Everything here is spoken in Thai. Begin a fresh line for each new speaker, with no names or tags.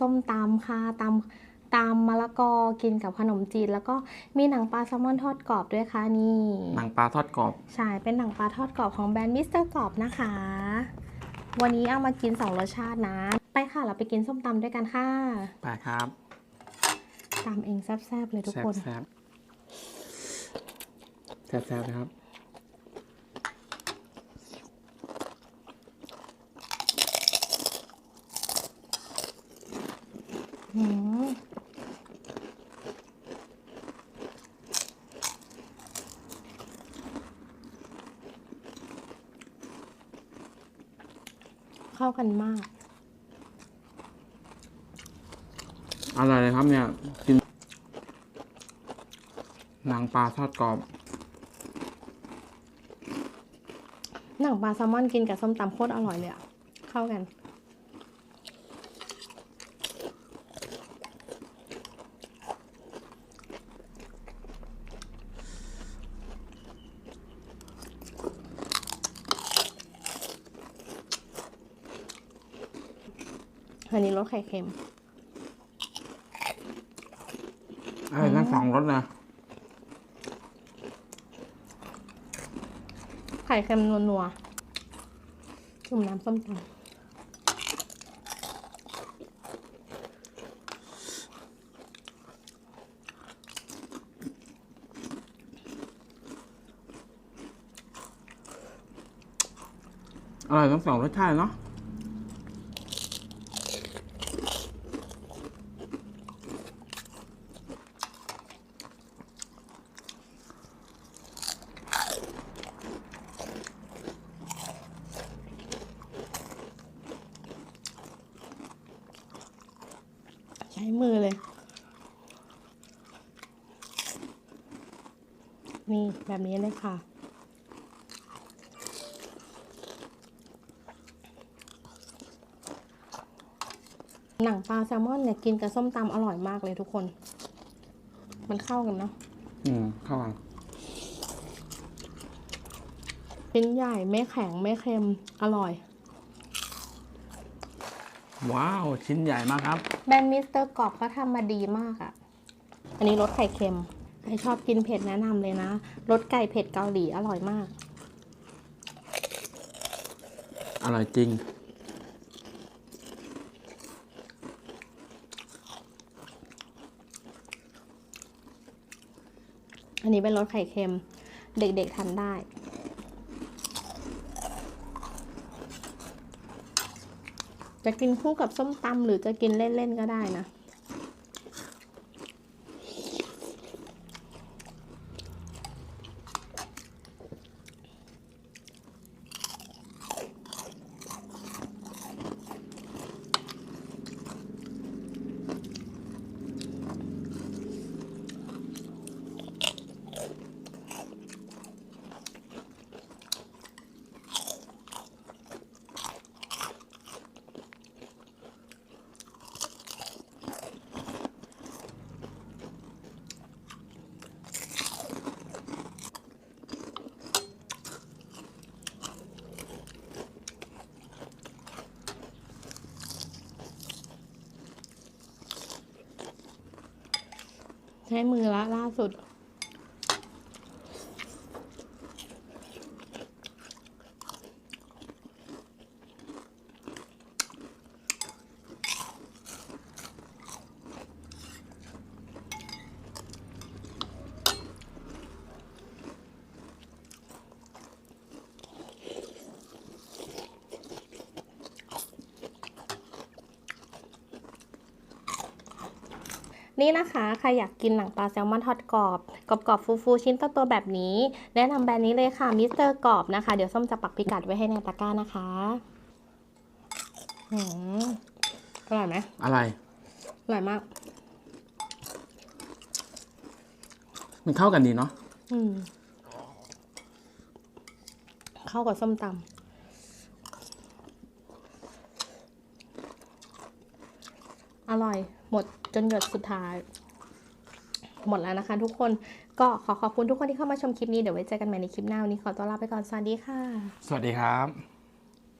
ส้มตำค่ะตำตำมะละกอกินกับขนมจีน แล้วก็มีหนังปลาแซลมอนทอดกรอบด้วยค่ะนี่
หนังปลาทอดกรอบ
ใช่ เป็นหนังปลาทอดกรอบของแบรนด์มิสเตอร์กรอบนะคะ วันนี้เอามากินสองรสชาตินะ ไปค่ะเราไปกินส้มตำด้วยกันค่ะ
ไปครับ
ตำเองแซ่บๆเลยทุก
แซ่บ
คน
แซ่บแซ่บแซ่บนะครับ
เข้ากันมาก
อร่อยเลยครับเนี่ยกินหนังปลาทอดกรอบ
หนังปลาแซลมอนกินกับส้มตำโคตรอร่อยเลยอะเข้ากัน อันนี้รสไข่เค็ม
อร่อยทั้งสองรสเลย
ไข่เค็มนัวๆจุ่มน้ำส้มตำ
อร่อยทั้งสองรสชาติเนาะ
ช้มือเลย นี่แบบนี้เลยค่ะ หนังปลาแซลมอนเนี่ยกินกับส้มตำอร่อยมากเลยทุกคน มันเข้ากันเนาะ
อืม เข้ากัน
ชิ้นใหญ่ไม่แข็งไม่เค็ม อร่อย
ว้าว ชิ้นใหญ่มากครับ
แบรนด์มิสเตอร์กรอบก็ทำมาดีมากอะ่ะ อันนี้รสไข่เค็ม ใครชอบกินเผ็ดแนะนำเลยนะรสไก่เผ็ดเกาหลีอร่อยมาก
อร่อยจริง
อันนี้เป็นรสไข่เค็ม เด็กๆทานได้ จะกินคู่กับส้มตำหรือจะกินเล่นๆก็ได้นะ ใช้มือละล่าสุด นี่นะคะใครอยากกินหนังปลาแซลมอนทอดกรอบกรอบๆฟูๆชิ้นโตๆแบบนี้ แนะนำแบรนด์นี้เลยค่ะมิสเตอร์กรอบนะคะ เดี๋ยวส้มจะปักพิกัดไว้ให้ในตะกร้านะคะอืมอร่อยไหม
อะไร
อร่อยมาก
มันเข้ากันดีเนาะ
อืมเข้ากับส้มตำอร่อย หมดจนหยดสุดท้าย หมดแล้วนะคะทุกคนก็ขอขอบคุณทุกคนที่เข้ามาชมคลิปนี้ เดี๋ยวไว้เจอกันใหม่ในคลิปหน้าวันนี้ขอตัวลาไปก่อน สวัสดีค่ะ
สวัสดีครับ